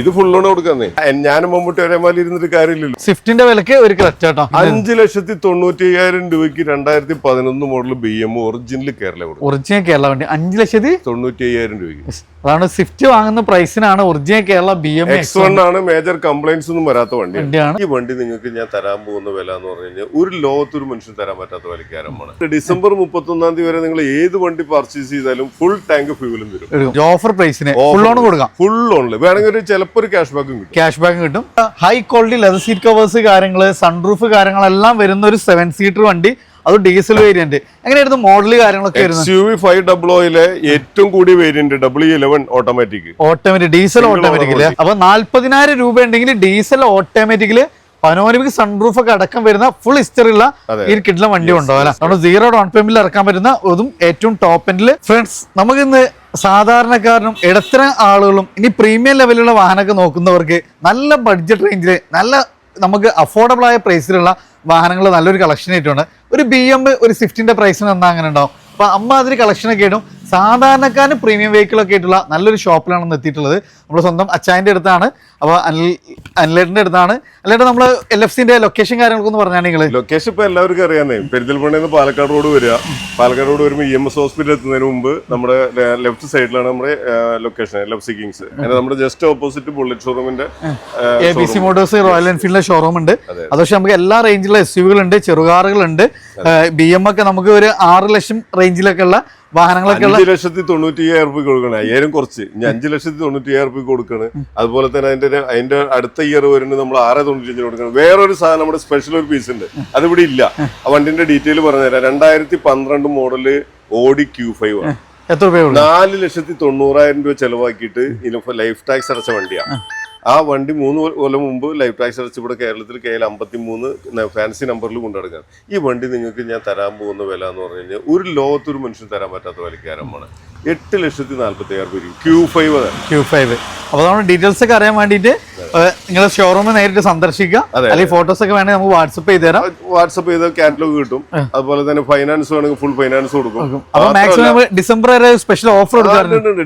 ഇത് ഫുള്ളോണ് കൊടുക്കാന്നേ. ഞാനും മമ്മൂട്ടി ഒരേമാതിരി ഇരുന്നിട്ട് കാര്യമില്ലല്ലോ. സ്വിഫ്റ്റിന്റെ വിലക്ക് ഒരു ക്രെറ്റ കേട്ടോ അഞ്ച് ലക്ഷത്തി തൊണ്ണൂറ്റി അയ്യായിരം രൂപയ്ക്ക് രണ്ടായിരത്തി പതിനൊന്ന് model B M original Kerala കൊടുക്കും ഒറിജിനൽ കേരള വണ്ടി. അഞ്ച് ലക്ഷത്തി? തൊണ്ണൂറ്റി അയ്യായിരം രൂപയ്ക്ക് അതാണ് സ്വിഫ്റ്റ് വാങ്ങുന്ന പ്രൈസിനാണ് original Kerala B M X one ആണ് മേജർ കംപ്ലൈന്റ്സ് ഒന്നും വരാത്ത വണ്ടി വണ്ടിയാണ്. ഈ വണ്ടി നിങ്ങൾക്ക് ഞാൻ തരാൻ പോകുന്ന വില എന്ന് പറഞ്ഞു കഴിഞ്ഞാൽ ഒരു ലോകത്തൊരു മനുഷ്യൻ തരാൻ പറ്റാത്ത വിലക്കാരമാണ് ഡിസംബർ മുപ്പത്തൊന്നാം തീയതി വരെ നിങ്ങൾ ഏത് വണ്ടി പർച്ചേസ് ചെയ്താലും ഫുൾ ടാങ്ക് ഫ്യൂവലും തരും ഓഫർ പ്രൈസിന് ഫുൾ ഓൺ കൊടുക്കാം. ഫുൾ ഓണിൽ വേണമെങ്കിൽ ഒരു ചിലപ്പോൾ ഒരു ക്യാഷ് ബാക്കും കിട്ടും. ക്യാഷ് ബാക്ക് കിട്ടും. High quality leather seat covers കാര്യങ്ങൾ സൺറൂഫ് കാര്യങ്ങളെല്ലാം വരുന്ന ഒരു സെവൻ സീറ്റർ വണ്ടി. അത് ഡീസൽ വേരിയന്റ് എങ്ങനെയായിരുന്നു മോഡൽ കാര്യങ്ങളൊക്കെ ഫൈവ് ഡബിൾ ഓയിലെ ഏറ്റവും കൂടിയ variant W eleven automatic automatic diesel ഓട്ടോമാറ്റിക്കിൽ അപ്പൊ നാല്പതിനായിരം രൂപ ഉണ്ടെങ്കിൽ ഡീസൽ ഓട്ടോമാറ്റിക്കിൽ പനോരമിക് സൺറൂഫ് ഒക്കെ അടക്കം വരുന്ന ഫുൾ ഹിസ്റ്ററി ഉള്ള അതെ. ഈ കിട്ടുന്ന വണ്ടി ഉണ്ടോ അല്ലെ? നമ്മൾ സീറോ ഡൗൺ പേയ്മെന്റിൽ ഇറക്കാൻ പറ്റുന്ന അതും ഏറ്റവും ടോപ്പ് എൻഡിൽ ഫ്രണ്ട്സ് നമുക്ക് ഇന്ന് സാധാരണക്കാരനും ഇടത്തരം ആളുകളും ഇനി പ്രീമിയം ലെവലിലുള്ള വാഹനമൊക്കെ നോക്കുന്നവർക്ക് നല്ല ബഡ്ജറ്റ് റേഞ്ചിൽ നല്ല നമുക്ക് അഫോർഡബിൾ ആയ പ്രൈസിലുള്ള വാഹനങ്ങൾ നല്ലൊരു കളക്ഷൻ ആയിട്ടുണ്ട്. ഒരു ബി എം ഒരു സ്വിഫ്റ്റിന്റെ പ്രൈസിന് എന്താ അങ്ങനെ ഉണ്ടാവും. അപ്പോൾ അമ്മ അതിന് കളക്ഷനൊക്കെ ഇടും. സാധാരണക്കാരന് പ്രീമിയം വെഹിക്കിൾ ഒക്കെ ആയിട്ടുള്ള നല്ലൊരു ഷോപ്പിലാണ് എത്തിയിട്ടുള്ളത്. നമ്മൾ സ്വന്തം അച്ചായന്റെ അടുത്താണ്. അപ്പോൾ അനിൽ അനിലേട്ടന്റെ അടുത്താണ്. അല്ലേട്ട് നമ്മൾ എൽ എഫ് സിന്റെ ലൊക്കേഷൻ കാര്യങ്ങളൊക്കെ പറഞ്ഞാൽ നിങ്ങൾ ലൊക്കേഷൻ ഇപ്പോൾ എല്ലാവർക്കും അറിയാന്നേ പെരിന്തൽമണ്ണയിൽ നിന്ന് പാലക്കാട് റോഡ് വരിക. പാലക്കാട് റോഡ് വരുമ്പോൾ ഇ എം എസ് ഹോസ്പിറ്റൽ എത്തുന്നതിന് മുമ്പ് നമ്മുടെ ലെഫ്റ്റ് സൈഡിലാണ് നമ്മുടെ location L F C kings നമ്മുടെ just opposite bullet ഷോറൂമിന്റെ A B C motors royal എൻഫീൽഡിലെ showroom ഉണ്ട്. അതെ. അത്. പക്ഷേ നമുക്ക് എല്ലാ റേഞ്ചിലുള്ള എസ് യുകളുണ്ട് ചെറുകാറുകളുണ്ട്. ബി എം ഒക്കെ നമുക്ക് ഒരു ആറ് ലക്ഷം റേഞ്ചിലൊക്കെ ഉള്ള വാഹനങ്ങളൊക്കെ അഞ്ച് ലക്ഷത്തി തൊണ്ണൂറ്റി അയ്യായിരം റുപ്യ കൊടുക്കണം. അയ്യായിരം കുറച്ച്. ഇനി അഞ്ച് ലക്ഷത്തി തൊണ്ണൂറ്റി അയ്യായിരം റുപ്യ കൊടുക്കണം അതുപോലെ തന്നെ അതിന്റെ അതിന്റെ അടുത്ത ഇയർ വരുന്നത് നമ്മൾ ആറ് തൊണ്ണൂറ്റി അഞ്ചിന് കൊടുക്കണം. വേറൊരു സാധനം നമ്മുടെ സ്പെഷ്യൽ ഒരു പീസ് ഉണ്ട്. അതിവിടെ ഇല്ല. ആ വണ്ടിന്റെ ഡീറ്റെയിൽ പറഞ്ഞുതരാം. രണ്ടായിരത്തി പന്ത്രണ്ട് മോഡൽ ഓഡി ക്യൂ ഫൈവ് ആണ്. നാല് ലക്ഷത്തി തൊണ്ണൂറായിരം രൂപ ചെലവാക്കിയിട്ട് ഇതിനിപ്പോ ലൈഫ് ടാക്സ് അടച്ച വണ്ടിയാണ് ആ വണ്ടി മൂന്ന് കൊല്ലം മുമ്പ് ലൈഫ് ടാക്സ് അടച്ച് ഇവിടെ കേരളത്തിൽ കെ എൽ അമ്പത്തി മൂന്ന് ഫാൻസി നമ്പറിൽ കൊണ്ടുനടക്കാം ഈ വണ്ടി നിങ്ങൾക്ക് ഞാൻ തരാൻ പോകുന്ന വില എന്ന് പറഞ്ഞു കഴിഞ്ഞാൽ ഒരു ലോകത്തൊരു മനുഷ്യൻ തരാൻ പറ്റാത്ത വിലക്കാരമാണ് എട്ട് ലക്ഷത്തി നാല്പത്തി ആറ് രൂപ ക്യൂ ഫൈവ് ക്യൂ ഫൈവ് അപ്പോൾ നമ്മൾ ഡീറ്റെയിൽസ് ഒക്കെ അറിയാൻ വേണ്ടിയിട്ട് നിങ്ങളുടെ ഷോറൂമിൽ നേരിട്ട് സന്ദർശിക്കുക. അല്ലെങ്കിൽ ഫോട്ടോസ് ഒക്കെ വേണമെങ്കിൽ നമുക്ക് വാട്സപ്പ് ചെയ്ത് തരാം. വാട്സപ്പ് ചെയ്ത് കാറ്റലോഗ് കിട്ടും. അതുപോലെ തന്നെ ഫൈനാൻസ് വേണമെങ്കിൽ ഫുൾ ഫൈനാൻസ് കൊടുക്കും. അപ്പോൾ മാക്സിമം ഡിസംബർ വരെ സ്പെഷ്യൽ ഓഫർ.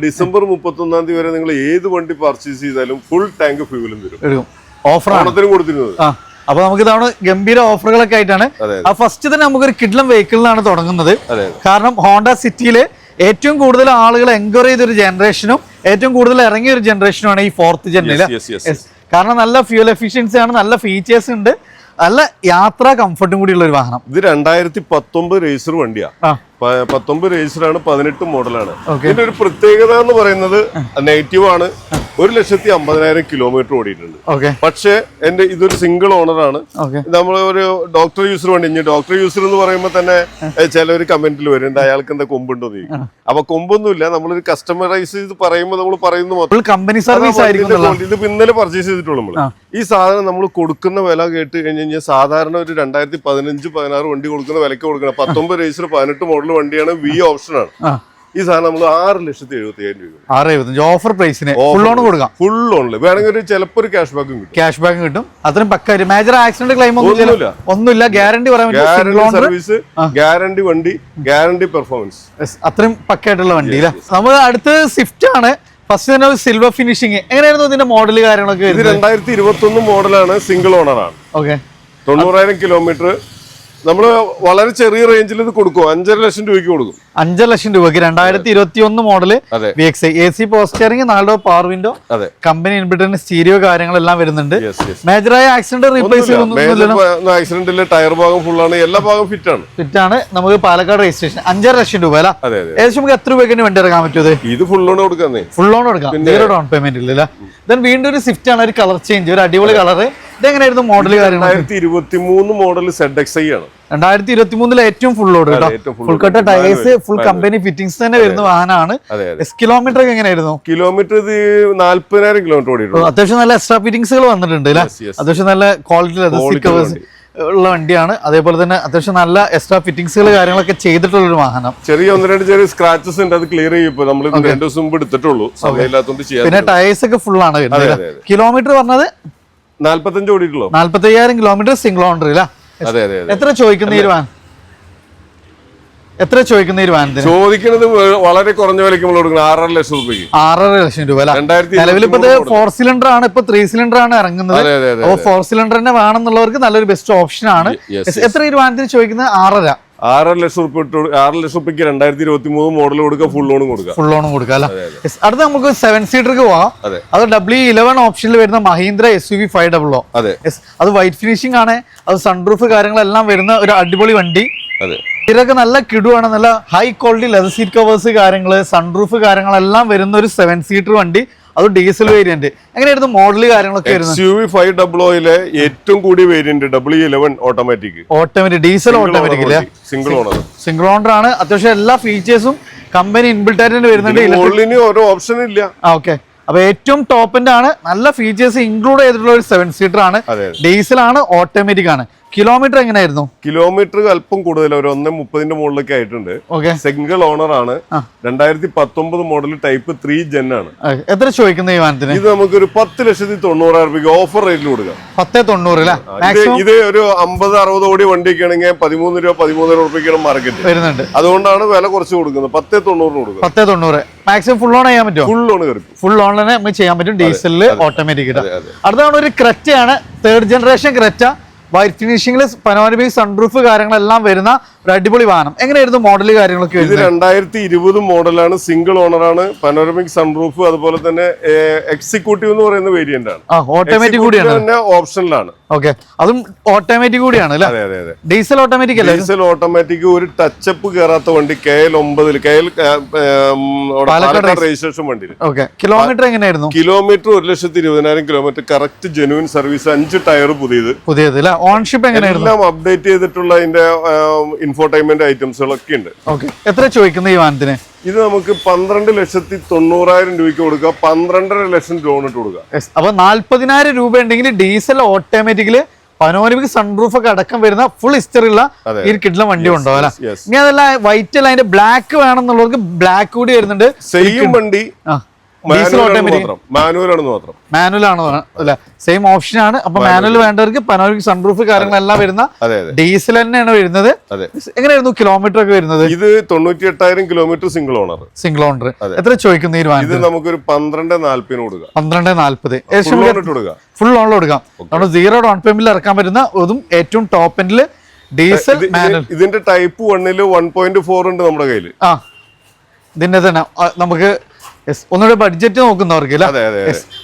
ഡിസംബർ മുപ്പത്തൊന്നാം തീയതി വരെ നിങ്ങൾ ഏത് വണ്ടി പർച്ചേസ് ചെയ്താലും ഫുൾ ടാങ്ക് ഫ്യൂലും തരും ഓഫറാണ് കൊടുത്തിരുന്നത്. അപ്പൊ നമുക്ക് ഇതാണ് ഗംഭീര ഓഫറുകളൊക്കെ ആയിട്ടാണ്. ആ ഫസ്റ്റ് തന്നെ നമുക്കൊരു കിഡ്ലം വെഹിക്കിളിനാണ് തുടങ്ങുന്നത്. കാരണം ഹോണ്ട സിറ്റിയിൽ ഏറ്റവും കൂടുതൽ ആളുകൾ എൻക്വയറി ചെയ്തൊരു ജനറേഷനും ഏറ്റവും കൂടുതൽ ഇറങ്ങിയ ഒരു ജനറേഷനുമാണ് ഈ ഫോർത്ത് ജനറേഷൻ കാരണം നല്ല ഫ്യൂൽ എഫിഷ്യൻസി ആണ് നല്ല ഫീച്ചേഴ്സ് ഉണ്ട്. നല്ല യാത്രാ കംഫർട്ടും കൂടിയുള്ള ഒരു വാഹനം. ഇത് രണ്ടായിരത്തി പത്തൊമ്പത് രജിസ്റ്റർ വണ്ടിയാ. ആ. പ- പത്തൊമ്പത് രജിസ്റ്ററാണ് പതിനെട്ട് മോഡലാണ്. ഇതിന്റെ ഒരു പ്രത്യേകത എന്ന് പറയുന്നത് നെഗറ്റീവ് ആണ്. ഒരു ലക്ഷത്തി അമ്പതിനായിരം കിലോമീറ്റർ ഓടിയിട്ടുണ്ട്. പക്ഷേ എന്റെ ഇതൊരു സിംഗിൾ ഓണറാണ് ആണ്. നമ്മൾ ഒരു ഡോക്ടർ യൂസർ വേണ്ടി ഇനി ഡോക്ടർ യൂസർ എന്ന് പറയുമ്പോൾ തന്നെ ചില ഒരു കമന്റിൽ വരുന്നുണ്ട് അയാൾക്ക് എന്താ കൊമ്പുണ്ടോ എന്ന് അപ്പൊ കൊമ്പൊന്നുമില്ല നമ്മളൊരു കസ്റ്റമറൈസ് ചെയ്ത് പറയുമ്പോൾ നമ്മൾ പറയുന്ന കമ്പനി സർവീസ് ഇതിന്റെ ഇന്നലെ പർച്ചേസ് ചെയ്തിട്ടുള്ളൂ നമ്മൾ ഈ സാധനം നമ്മൾ കൊടുക്കുന്ന വില കേട്ട് കഴിഞ്ഞ് കഴിഞ്ഞാൽ സാധാരണ ഒരു രണ്ടായിരത്തി പതിനഞ്ച് പതിനാറ് വണ്ടി കൊടുക്കുന്ന വിലക്ക് കൊടുക്കണം. പത്തൊമ്പത് രജിസ്റ്റർ പതിനെട്ട് മോഡൽ വണ്ടിയാണ് വി ഓപ്ഷൻ ആണ്. ഈ സാധനം നമ്മൾ ആറ് ലക്ഷത്തി എഴുപത്തി അയ്യായിരം രൂപ ആറ് എഴുപത്തഞ്ച് ഓഫർ പ്രൈസിന് ഫുൾ ഓൺ കൊടുക്കാം. ഫുൾ ഓണിൽ വേണമെങ്കിൽ ഒരു ചിലപ്പോൾ ഒരു ക്യാഷ് ബാക്കും കിട്ടും. ക്യാഷ് ബാക്ക് കിട്ടും. അത്രയും പക്ക ഒരു മേജർ ആക്സിഡന്റ് ക്ലെയിം ഒന്നും ഒന്നുമില്ല. ഇല്ല. ഒന്നുമില്ല. ഗ്യാരണ്ടി പറയാൻ ഗ്യാരണ്ടി സർവീസ് ഗ്യാരണ്ടി വണ്ടി ഗ്യാരണ്ടി പെർഫോമൻസ് അത്രയും പക്കായിട്ടുള്ള വണ്ടി നമ്മൾ അടുത്ത് സ്വിഫ്റ്റ് ആണ്. ഫസ്റ്റ് തന്നെ സിൽവർ ഫിനിഷിങ് എങ്ങനെയായിരുന്നു ഇതിന്റെ മോഡൽ കാര്യങ്ങളൊക്കെ ഇത് രണ്ടായിരത്തി ഇരുപത്തി ഒന്ന് മോഡലാണ് സിംഗിൾ ഓണർ ആണ്. ഓക്കെ തൊണ്ണൂറായിരം കിലോമീറ്റർ നമ്മൾ വളരെ ചെറിയ റേഞ്ചിൽ ഇത് കൊടുക്കും. അഞ്ചര ലക്ഷം രൂപയ്ക്ക് കൊടുക്കും. അഞ്ചര ലക്ഷം രൂപയ്ക്ക് രണ്ടായിരത്തി ഇരുപത്തി ഒന്ന് മോഡൽ അതെ വി എക്സ് എ സി പോസ്റ്ററിംഗ് നാലോ പവർ വിൻഡോ കമ്പനി ഇൻബിൾഡിന് സ്റ്റീരിയോ കാര്യങ്ങളെല്ലാം വരുന്നുണ്ട്. മേജറായ ആക്സിഡന്റ് റീപ്ലേസ് ആക്സിഡന്റിലെ ടയർ ഭാഗം ഫുൾ ആണ്. എല്ലാ ഭാഗം ഫിറ്റ് ആണ്. ഫിറ്റ് ആണ്. നമുക്ക് പാലക്കാട് രജിസ്ട്രേഷൻ അഞ്ചര ലക്ഷം രൂപ അല്ല? ഏകദേശം നമുക്ക് എത്ര രൂപയ്ക്ക് വണ്ടി ഇറക്കാൻ പറ്റുമത് ഇത്? ഫുൾ ലോൺ കൊടുക്കാം ഫുൾ ലോൺ കൊടുക്കാം സീറോ ഡൗൺ പേയ്മെന്റ് ഇല്ല വീണ്ടും ഒരു സ്വിഫ്റ്റ് ആണ്. ഒരു കളർ ചേഞ്ച് ഒരു അടിപൊളി കളർ ഇതെങ്ങനെയായിരുന്നു മോഡൽ രണ്ടായിരത്തി ഇരുപത്തി മൂന്ന് മോഡൽ സെഡ് എക്സ് ഐ ആണ്. രണ്ടായിരത്തി ഇരുപത്തി മൂന്നിലെ ഏറ്റവും ഫുൾ ലോഡ് കേട്ടോ ഫുൾ കട്ട ടയേഴ്സ് ഫുൾ കമ്പനി ഫിറ്റിംഗ്സ് തന്നെ വരുന്ന വാഹനമാണ്. കിലോമീറ്റർ ഒക്കെ എങ്ങനെയായിരുന്നു? കിലോമീറ്റർ ഇത് നാല്പതിനായിരം കിലോമീറ്റർ ഓടിയിട്ടുണ്ട് അത്യാവശ്യം നല്ല എക്സ്ട്രാ ഫിറ്റിംഗ്സുകൾ വന്നിട്ടുണ്ട് അല്ലേ. അത്യാവശ്യം നല്ല ക്വാളിറ്റി ഉള്ള വണ്ടിയാണ്. അതേപോലെ തന്നെ അത്യാവശ്യം നല്ല എക്സ്ട്രാ ഫിറ്റിംഗ്സുകൾ കാര്യങ്ങളൊക്കെ ചെയ്തിട്ടുള്ള ഒരു വാഹനം. ചെറിയ ഒന്ന് രണ്ട് ചെറിയ സ്ക്രാച്ചസ് ഉണ്ട്. അത് ക്ലിയർ ചെയ്യും. നമ്മൾ രണ്ട് ദിവസം എടുത്തിട്ടുള്ളൂ. പിന്നെ ടയേഴ്സ് ഒക്കെ ഫുൾ ആണ്. കിലോമീറ്റർ പറഞ്ഞത് നാല്പത്തഞ്ച് ഓടിയിട്ടുള്ളൂ? നാല്പത്തി അയ്യായിരം കിലോമീറ്റർ സിംഗിൾ ഓണർ ഇല്ല അതെ അതെ. എത്ര ചോദിക്കുന്ന ഈ വാഹനം എത്ര ചോദിക്കുന്ന ഈ വാഹനത്തിന് ചോദിക്കുന്നത് വളരെ കുറഞ്ഞ വിലയ്ക്ക് നമ്മൾ കൊടുക്കണം. ആറര ലക്ഷം രൂപയ്ക്ക്. ആറര ലക്ഷം രൂപ നിലവിലിപ്പോ ഇത് ഫോർ സിലിണ്ടർ ആണ്. ഇപ്പൊ ത്രീ സിലിണ്ടർ ആണ് ഇറങ്ങുന്നത്. അതെ അതെ അതെ അപ്പൊ ഫോർ സിലിണ്ടർ തന്നെ വേണമെന്നുള്ളവർക്ക് നല്ലൊരു ബെസ്റ്റ് ഓപ്ഷൻ ആണ്. എത്ര ഈ വാഹനത്തിന് ചോദിക്കുന്നത് ആറര? ആറര ലക്ഷം റുപ്യ ആറ് ലക്ഷം റുപ്യക്ക് രണ്ടായിരത്തി ഇരുപത്തി മൂന്ന് മോഡൽ കൊടുക്കുക ഫുൾ ലോണും കൊടുക്കുക ഫുൾ ലോണും കൊടുക്കുക അല്ലേ അടുത്ത നമുക്ക് സെവൻ സീറ്റർക്ക് പോവാം. അതെ. ഡബ്ല്യു ഇലവൻ ഓപ്ഷനിൽ വരുന്ന Mahindra S U V five double O അതെ. അത് വൈറ്റ് ഫിനിഷിംഗ് ആണ്. അത് സൺറൂഫ് കാര്യങ്ങളെല്ലാം വരുന്ന ഒരു അടിപൊളി വണ്ടി. അതെ. ഇതൊക്കെ നല്ല കിടുവാണ്. നല്ല high quality leather seat covers കാര്യങ്ങൾ സൺറൂഫ് കാര്യങ്ങളെല്ലാം വരുന്ന ഒരു സെവൻ സീറ്റർ വണ്ടി. അത് ഡീസൽ വേരിയന്റ് എങ്ങനെയായിരുന്നു മോഡൽ കാര്യങ്ങളൊക്കെ ഫൈവ് ഡബിൾ ഓയിലെ ഏറ്റവും കൂടിയ variant W eleven automatic automatic diesel automatic ഇല്ല? സിംഗിൾ ഓണർ സിംഗിൾ ഓണർ ആണ്. അത്യാവശ്യം എല്ലാ ഫീച്ചേഴ്സും കമ്പനി ഇൻബിൾട്ടായിട്ട് വരുന്നുണ്ട് ഓരോ ഓപ്ഷൻ ഇല്ല. ഓക്കെ അപ്പൊ ഏറ്റവും ടോപ്പിന്റെ ആണ്. നല്ല ഫീച്ചേഴ്സ് ഇൻക്ലൂഡ് ചെയ്തിട്ടുള്ള ഒരു സെവൻ സീറ്റർ ആണ്. ഡീസൽ ആണ് ഓട്ടോമാറ്റിക് ആണ്. കിലോമീറ്റർ എങ്ങനെയായിരുന്നു? കിലോമീറ്റർ അല്പം കൂടുതൽ ഒരു ഒന്നേ മുപ്പതിന്റെ മുകളിലൊക്കെ ആയിട്ടുണ്ട്. സിംഗിൾ ഓണർ ആണ്. രണ്ടായിരത്തി പത്തൊമ്പത് മോഡൽ ടൈപ്പ് ത്രീ ജെൻ ആണ്. എത്ര ചോദിക്കുന്ന ഈ വാഹനത്തിന്? ഇത് നമുക്ക് ഒരു പത്ത് ലക്ഷത്തി തൊണ്ണൂറായിരം രൂപയ്ക്ക് ഓഫർ റേറ്റിൽ കൊടുക്കാം. പത്തേ തൊണ്ണൂറ് ഇത് ഒരു അമ്പത് അറുപത് കോടി വണ്ടിയൊക്കെ ആണെങ്കിൽ പതിമൂന്ന് രൂപ പതിമൂന്നര രൂപയ്ക്കാണ് മാർക്കറ്റ് വരുന്നുണ്ട്. അതുകൊണ്ടാണ് വില കുറച്ച് കൊടുക്കുന്നത്. പത്തേ തൊണ്ണൂറിന് കൊടുക്കുക. പത്തേ തൊണ്ണൂറ്. മാക്സിമം ഫുൾ ഓൺ ചെയ്യാൻ പറ്റുമോ? ഫുൾ ഓൺ കയറി ഫുൾ ഓൺ തന്നെ നമുക്ക് ചെയ്യാൻ പറ്റും. ഡീസലിൽ ഓട്ടോമാറ്റിക് അടുത്താണ് ഒരു ക്രെറ്റയാണ് തേർഡ് ജനറേഷൻ ക്രെറ്റ വൈറ്റ് ഫിനിഷിംഗിൽ പനോരമിക് സൺറൂഫ് കാര്യങ്ങളെല്ലാം വരുന്ന ഒരു അടിപൊളി വാഹനം. എങ്ങനെയായിരുന്നു മോഡൽ കാര്യങ്ങളൊക്കെ ഇത് രണ്ടായിരത്തി ഇരുപത് മോഡലാണ് സിംഗിൾ ഓണറാണ് സൺ സൺറൂഫ് അതുപോലെ തന്നെ എക്സിക്യൂട്ടീവ് എന്ന് പറയുന്ന വേരിയന്റ് ആണ്. ഓട്ടോമാറ്റിക് കൂടിയാണ്. തന്നെ ഓപ്ഷനിലാണ് ഓക്കെ അതും ഓട്ടോമാറ്റിക് കൂടിയാണ് അതെ അതെ അതെ. ഡീസൽ ഓട്ടോമാറ്റിക് അല്ലേ? ഡീസൽ ഓട്ടോമാറ്റിക് ഒരു ടച്ചപ്പ് കയറാത്ത വണ്ടി കെ എൽ ഒമ്പതിൽ കെ എൽ പാലക്കാട് രജിസ്ട്രേഷൻ വണ്ടിയിൽ ഓക്കെ കിലോമീറ്റർ എങ്ങനെയായിരുന്നു കിലോമീറ്റർ ഒരു ലക്ഷത്തി ഇരുപതിനായിരം കിലോമീറ്റർ കറക്റ്റ് ജെനുവിൻ സർവീസ് അഞ്ച് ടയർ പുതിയത്. പുതിയത് ഓൺഷിപ്പ് എങ്ങനെയായിരുന്നു? എല്ലാം അപ്ഡേറ്റ് ചെയ്തിട്ടുള്ള അതിന്റെ ഇൻഫോർടൈൻമെന്റ് ഐറ്റംസുകളൊക്കെ ഉണ്ട്. ഓക്കെ. എത്ര ചോദിക്കുന്ന ഈ വാഹനത്തിന് ഇത് നമുക്ക് പന്ത്രണ്ട് ലക്ഷത്തി തൊണ്ണൂറായിരം രൂപയ്ക്ക് കൊടുക്കുക. പന്ത്രണ്ടര ലക്ഷം ലോൺ ഇട്ട് കൊടുക്കുക. അപ്പൊ നാല്പതിനായിരം രൂപ ഉണ്ടെങ്കിൽ ഡീസൽ ഓട്ടോമാറ്റിക്കിൽ പനോരമിക് സൺറൂഫ് ഒക്കെ അടക്കം വരുന്ന ഫുൾ ഹിസ്റ്ററി ഉള്ള ഈ കിട്ടുന്ന വണ്ടി ഉണ്ടോ അല്ലെ. ഇനി അതല്ല വൈറ്റ് അല്ല അതിന്റെ ബ്ലാക്ക് വേണം എന്നുള്ളവർക്ക് ബ്ലാക്ക് കൂടി വരുന്നുണ്ട്. സെയിം വണ്ടി. മാനുവൽ മാത്രം. അല്ല സെയിം ഓപ്ഷൻ ആണ്. അപ്പൊ മാനുവൽ. വേണ്ടവർക്ക് പനോരമിക് സൺറൂഫ് കാര്യങ്ങളെല്ലാം വരുന്ന ഡീസൽ തന്നെയാണ് വരുന്നത്. എങ്ങനെയായിരുന്നു കിലോമീറ്റർ ഒക്കെ വരുന്നത്? ഇത് തൊണ്ണൂറ്റി എട്ടായിരം kilometre single owner single owner എത്ര ചോദിക്കുന്ന ഇത് നമുക്കൊരു പന്ത്രണ്ട് നാല്പതിന് കൊടുക്കുക പന്ത്രണ്ട് നാല്പത്. ഫുൾ ഓണിൽ കൊടുക്കാം. നമ്മൾ സീറോ ഡൗൺ പേയ്മെന്റിൽ ഇറക്കാൻ പറ്റുന്ന അതും ഏറ്റവും ടോപ്പ് എൻഡിൽ ഡീസൽ ഇതിന്റെ ടൈപ്പ് വണ്ണിൽ വൺ പോയിന്റ് ഫോർ ഉണ്ട് നമ്മുടെ കയ്യിൽ ഇതിന്റെ തന്നെ. നമുക്ക് ഒന്നുകൂടെ ബഡ്ജറ്റ് നോക്കുന്നവർക്ക്.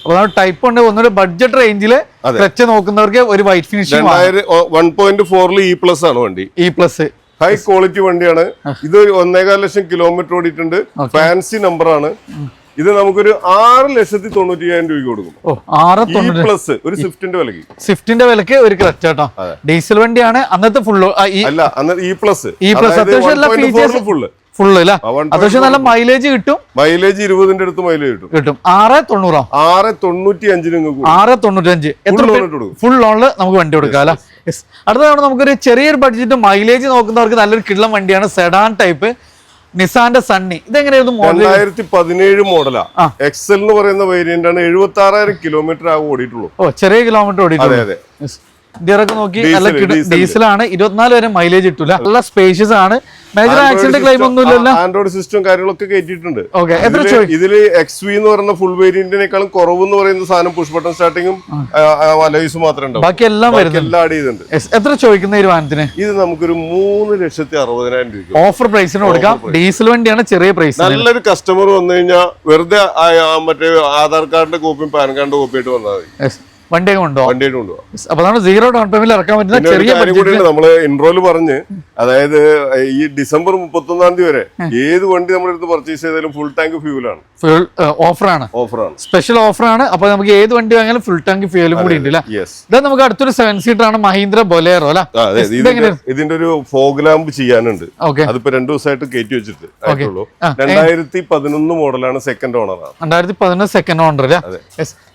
അപ്പൊ നമ്മൾ ടൈപ്പ് ഉണ്ട് ഒന്നുകൂടെ ബഡ്ജറ്റ് റേഞ്ചിൽ ക്ലച്ച് നോക്കുന്നവർക്ക് ഒരു വൈറ്റ് ഫിനിഷ് വൺ പോയിന്റ് ഫോറിൽ ഇ പ്ലസ് ആണ് വണ്ടി. ഇ പ്ലസ് ഹൈ ക്വാളിറ്റി വണ്ടിയാണ്. ഇത് ഒന്നേകാൽ ലക്ഷം കിലോമീറ്റർ ഓടിയിട്ടുണ്ട്. ഫാൻസി നമ്പർ ആണ്. ഇത് നമുക്കൊരു ആറ് ലക്ഷത്തി തൊണ്ണൂറ്റി അയ്യായിരം രൂപയ്ക്ക് കൊടുക്കും. പ്ലസ് ഒരു സ്വിഫ്റ്റിന്റെ വിലക്ക്. സ്വിഫ്റ്റിന്റെ വിലക്ക് ഒരു ക്ലച്ച് കേട്ടോ. ഡീസൽ വണ്ടിയാണ് അന്നത്തെ ഫുള്ള് അല്ല അന്ന് E plus E plus full full അല്ല അത്യാവശ്യം നല്ല മൈലേജ് കിട്ടും. മൈലേജ് ഇരുപതിന്റെ അടുത്ത് മൈലേജ് കിട്ടും. കിട്ടും. ആറ് തൊണ്ണൂറോ. ആറ് തൊണ്ണൂറ്റി അഞ്ചിന് ആറ് തൊണ്ണൂറ്റഞ്ച് എത്ര ഫുൾ ലോണിൽ നമുക്ക് വണ്ടി കൊടുക്കാം അല്ലെ? അടുത്ത തവണ നമുക്കൊരു ചെറിയൊരു ബഡ്ജറ്റ് മൈലേജ് നോക്കുന്നവർക്ക് നല്ലൊരു കിള്ളം വണ്ടിയാണ്. സെഡാൻ ടൈപ്പ് നിസാന്റെ സണ്ണി ഇതെങ്ങനെയായിരുന്നു രണ്ടായിരത്തി പതിനേഴ് മോഡലാ എക്സൽ എന്ന് പറയുന്ന വേരിയന്റ് ആണ് എഴുപത്തി ആറായിരം കിലോമീറ്റർ ആകെ ഓടിയിട്ടുള്ളൂ. ഓ ചെറിയ കിലോമീറ്റർ ഓടിയിട്ടുള്ളൂ. ഇന്ത്യറൊക്കെ നോക്കി നല്ല ഡീസലാണ് ഇരുപത്തിനാല് വരെ മൈലേജ് കിട്ടൂല. നല്ല സ്പേഷ്യസ് ആണ്. മേജർ ആക്സിഡന്റ് ക്ലെയിം ഒന്നും ഇല്ലല്ലോ ആൻഡ്രോയിഡ് സിസ്റ്റം കാര്യങ്ങളൊക്കെ കയറ്റിയിട്ടുണ്ട് ഇതിൽ എക്സ് വി എന്ന് പറയുന്ന ഫുൾ വേരിയന്റിനേക്കാളും കുറവ് എന്ന് പറയുന്ന സാധനം പുഷ് ബട്ടൺ സ്റ്റാർട്ടിങ്ങും അലൈസ് മാത്രമേ ഉണ്ടാവും ബാക്കി എല്ലാം ആഡ് ചെയ്തിട്ടുണ്ട്. എത്ര ചോദിക്കുന്ന ഈ വാഹനത്തിന്? ഇത് നമുക്കൊരു മൂന്ന് ലക്ഷത്തി അറുപതിനായിരം രൂപ ഓഫർ പ്രൈസിന് കൊടുക്കാം. ഡീസൽ വണ്ടിയാണ് ചെറിയ പ്രൈസ് നല്ലൊരു കസ്റ്റമർ വന്നു കഴിഞ്ഞാൽ വെറുതെ മറ്റേ ആധാർ കാർഡിന്റെ കോപ്പിയും പാൻ കാർഡിന്റെ കോപ്പി ആയിട്ട് വന്നാൽ മതി. വണ്ടിയൊക്കെ ഉണ്ടോ വണ്ടിയായിട്ട് കൊണ്ടുപോകാം അപ്പൊ നമ്മൾ സീറോ ഡൗൺ പേയ്മെന്റ് ഇറക്കാൻ പറ്റുന്ന ചെറിയ കൂടിയുണ്ട്. നമ്മൾ ഇൻട്രോയിൽ പറഞ്ഞ് അതായത് ഈ ഡിസംബർ മുപ്പത്തൊന്നാം തീയതി വരെ ഏത് വണ്ടി നമ്മുടെ അടുത്ത് പർച്ചേസ് ചെയ്താലും ഫുൾ ടാങ്ക് ഫ്യൂലാണ് ഫുൾ ഓഫറാണ് ഓഫറാണ് സ്പെഷ്യൽ ഓഫറാണ് അപ്പൊ നമുക്ക് ഏത് വണ്ടി വാങ്ങിയാലും ഫുൾ ടാങ്ക് ഫ്യൂലും കൂടി ഉണ്ട് ഇത് നമുക്ക് അടുത്തൊരു സെവൻ സീറ്റർ ആണ് മഹീന്ദ്ര ബൊലേറോ അല്ലെ ഇതിന്റെ ഒരു ഫോഗ് ലാമ്പ് ചെയ്യാനുണ്ട്. അതിപ്പോ രണ്ടു ദിവസമായിട്ട് കയറ്റി വെച്ചിട്ട് രണ്ടായിരത്തി പതിനൊന്ന് മോഡലാണ് സെക്കൻഡ് ഓണർ രണ്ടായിരത്തി പതിനൊന്ന് സെക്കൻഡ് ഓണർ അല്ലെ